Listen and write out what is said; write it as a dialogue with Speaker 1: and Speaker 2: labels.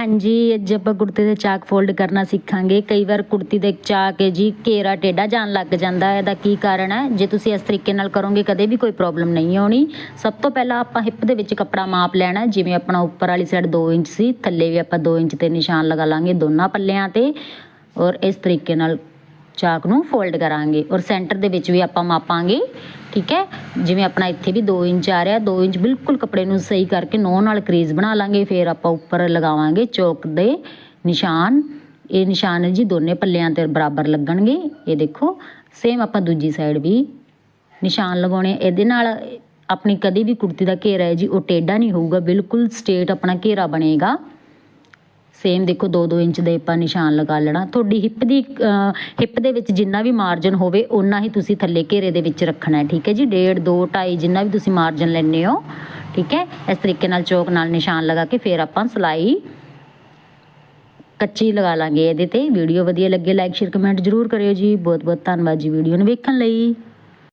Speaker 1: ਹਾਂਜੀ, ਅੱਜ ਆਪਾਂ ਕੁੜਤੇ ਦੇ ਚਾਕ ਫੋਲਡ ਕਰਨਾ ਸਿੱਖਾਂਗੇ। ਕਈ ਵਾਰ ਕੁੜਤੀ ਦੇ ਚਾਕ ਹੈ ਜੀ, ਘੇਰਾ ਟੇਢਾ ਜਾਣ ਲੱਗ ਜਾਂਦਾ ਹੈ, ਇਹਦਾ ਕੀ ਕਾਰਨ ਹੈ? ਜੇ ਤੁਸੀਂ ਇਸ ਤਰੀਕੇ ਨਾਲ ਕਰੋਗੇ, ਕਦੇ ਵੀ ਕੋਈ ਪ੍ਰੋਬਲਮ ਨਹੀਂ ਆਉਣੀ। ਸਭ ਤੋਂ ਪਹਿਲਾਂ ਆਪਾਂ ਹਿੱਪ ਦੇ ਵਿੱਚ ਕੱਪੜਾ ਮਾਪ ਲੈਣਾ ਜਿਵੇਂ ਆਪਣਾ ਉੱਪਰ ਵਾਲੀ ਸਾਈਡ 2 ਇੰਚ ਸੀ, ਥੱਲੇ ਵੀ ਆਪਾਂ 2 ਇੰਚ ਤੇ ਨਿਸ਼ਾਨ ਲਗਾ ਲਾਂਗੇ ਦੋਨਾਂ ਪੱਲਿਆਂ ਤੇ। ਔਰ ਇਸ ਤਰੀਕੇ ਨਾਲ ਚਾਕ ਨੂੰ ਫੋਲਡ ਕਰਾਂਗੇ ਔਰ ਸੈਂਟਰ ਦੇ ਵਿੱਚ ਵੀ ਆਪਾਂ ਮਾਪਾਂਗੇ, ਠੀਕ ਹੈ? ਜਿਵੇਂ ਆਪਣਾ ਇੱਥੇ ਵੀ 2 ਇੰਚ ਆ ਰਿਹਾ 2 ਇੰਚ ਬਿਲਕੁਲ ਕੱਪੜੇ ਨੂੰ ਸਹੀ ਕਰਕੇ ਨੌ ਨਾਲ ਕਰੀਜ਼ ਬਣਾ ਲਾਂਗੇ, ਫਿਰ ਆਪਾਂ ਉੱਪਰ ਲਗਾਵਾਂਗੇ ਚੌਕ ਦੇ ਨਿਸ਼ਾਨ। ਇਹ ਨਿਸ਼ਾਨ ਜੀ ਦੋਨੇ ਪੱਲਿਆਂ ਤੇ ਬਰਾਬਰ ਲੱਗਣਗੇ। ਇਹ ਦੇਖੋ ਸੇਮ ਆਪਾਂ ਦੂਜੀ ਸਾਈਡ ਵੀ ਨਿਸ਼ਾਨ ਲਗਾਉਣੇ ਇਹਦੇ ਨਾਲ ਆਪਣੀ ਕਦੀ ਵੀ ਕੁੜਤੀ ਦਾ ਘੇਰਾ ਹੈ ਜੀ, ਉਹ ਟੇਢਾ ਨਹੀਂ ਹੋਊਗਾ, ਬਿਲਕੁਲ ਸਟੇਟ ਆਪਣਾ ਘੇਰਾ ਬਣੇਗਾ। ਸੇਮ ਦੇਖੋ 2-2 ਇੰਚ ਦੇ ਆਪਾਂ ਨਿਸ਼ਾਨ ਲਗਾ ਲੈਣਾ। ਤੁਹਾਡੀ ਹਿੱਪ ਦੀ ਹਿੱਪ ਦੇ ਵਿੱਚ ਜਿੰਨਾ ਵੀ ਮਾਰਜਨ ਹੋਵੇ, ਓਨਾ ਹੀ ਤੁਸੀਂ ਥੱਲੇ ਘੇਰੇ ਦੇ ਵਿੱਚ ਰੱਖਣਾ ਹੈ, ਠੀਕ ਹੈ ਜੀ? 1.5 2 2.5 ਜਿੰਨਾ ਵੀ ਤੁਸੀਂ ਮਾਰਜਨ ਲੈਣੇ ਹੋ, ਠੀਕ ਹੈ? ਇਸ ਤਰੀਕੇ ਨਾਲ ਚੌਕ ਨਾਲ ਨਿਸ਼ਾਨ ਲਗਾ ਕੇ ਫਿਰ ਆਪਾਂ ਸਲਾਈ ਕੱਚੀ ਲਗਾ ਲਾਂਗੇ ਇਹਦੇ ਤੇ। ਵੀਡੀਓ ਵਧੀਆ ਲੱਗੇ ਲਾਈਕ ਸ਼ੇਅਰ ਕਮੈਂਟ ਜਰੂਰ ਕਰਿਓ ਜੀ। ਬਹੁਤ ਬਹੁਤ ਧੰਨਵਾਦ ਜੀ ਵੀਡੀਓ ਨੂੰ ਵੇਖਣ ਲਈ।